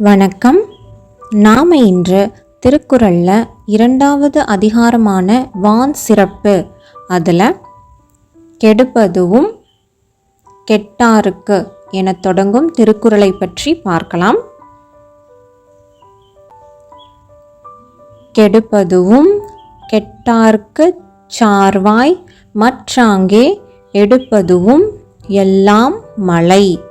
வணக்கம். நாம் இன்று திருக்குறளில் இரண்டாவது அதிகாரமான வான் சிறப்பு. அதில் கெடுப்பதுவும் கெட்டாருக்கு என தொடங்கும் திருக்குறளை பற்றி பார்க்கலாம். கெடுப்பதுவும் கெட்டார்க்கு சார்வாய் மற்றாங்கே எடுப்பதுவும் எல்லாம் மழை.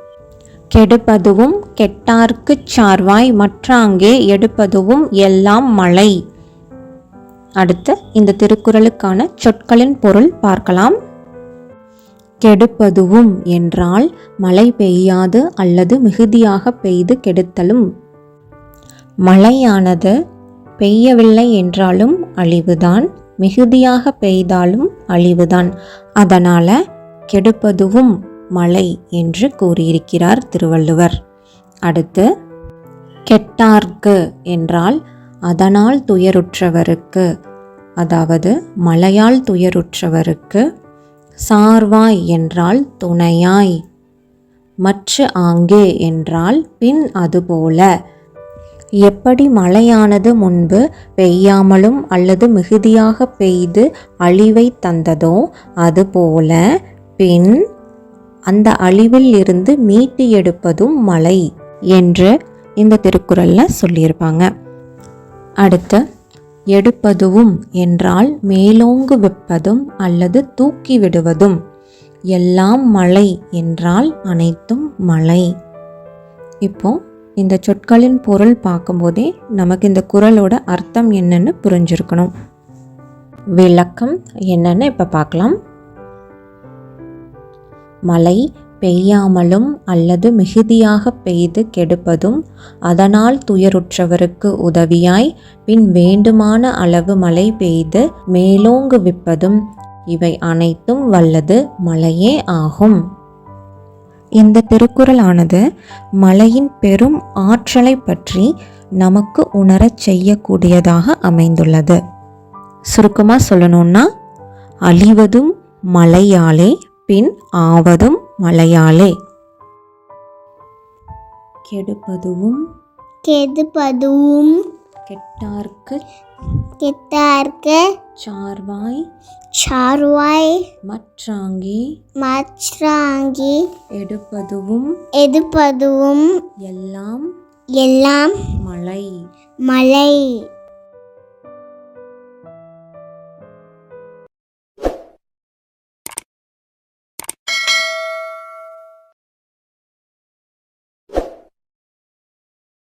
கெடுப்பதுவும் கெட்டார்க்குச் சார்வாய் மற்றாங்கே எடுப்பதுவும் எல்லாம் மழை. அடுத்து இந்த திருக்குறளுக்கான சொற்களின் பொருள் பார்க்கலாம். கெடுப்பதுவும் என்றால் மழை பெய்யாது அல்லது மிகுதியாக பெய்து கெடுத்தலும். மழையானது பெய்யவில்லை என்றாலும் அழிவுதான் மிகுதியாக பெய்தாலும் அழிவுதான். அதனால் கெடுப்பதுவும் மலை என்று கூறியிருக்கிறார் திருவள்ளுவர். அடுத்து கெட்டார்க்கு என்றால் அதனால் துயருற்றவருக்கு அதாவது மழையால் துயருற்றவருக்கு சார்வாய் என்றால் துணையாய் மற்ற ஆங்கே என்றால் பின் அதுபோல. எப்படி மழையானது முன்பு பெய்யாமலும் அல்லது மிகுதியாக பெய்து அழிவை தந்ததோ அதுபோல பின் அந்த அழிவில் இருந்து மீட்டு எடுப்பதும் மலை என்று இந்த திருக்குறளில் சொல்லியிருப்பாங்க. அடுத்து எடுப்பதுவும் என்றால் மேலோங்கு விற்பதும் அல்லது தூக்கி விடுவதும். எல்லாம் மழை என்றால் அனைத்தும் மழை இப்போ இந்த சொற்களின் பொருள் பார்க்கும்போதே நமக்கு இந்த குறளோட அர்த்தம் என்னன்னு புரிஞ்சிருக்கணும். விளக்கம் என்னன்னு இப்போ பார்க்கலாம். மழை பெய்யாமலும் அல்லது மிகுதியாக பெய்து கெடுப்பதும் அதனால் துயருற்றவருக்கு உதவியாய் பின் வேண்டுமான அளவு மழை பெய்து மேலோங்கு விப்பதும் இவை அனைத்தும் வல்லது மழையே ஆகும். இந்த திருக்குறளானது மழையின் பெரும் ஆற்றலை பற்றி நமக்கு உணரச் செய்யக்கூடியதாக அமைந்துள்ளது. சுருக்கமாக சொல்லணும்னா அழிவதும் மழையாலே பின் ஆவதும் மழையாலே கெடுப்பதுவும் கெடுப்பதுவும் கெட்டார்க்கு கெட்டார்க்கு சார்வாய் சார்வாய் மற்றாங்கே மற்றாங்கி எடுப்பதுவும் எடுப்பதுவும் எல்லாம் எல்லாம் மழை மழை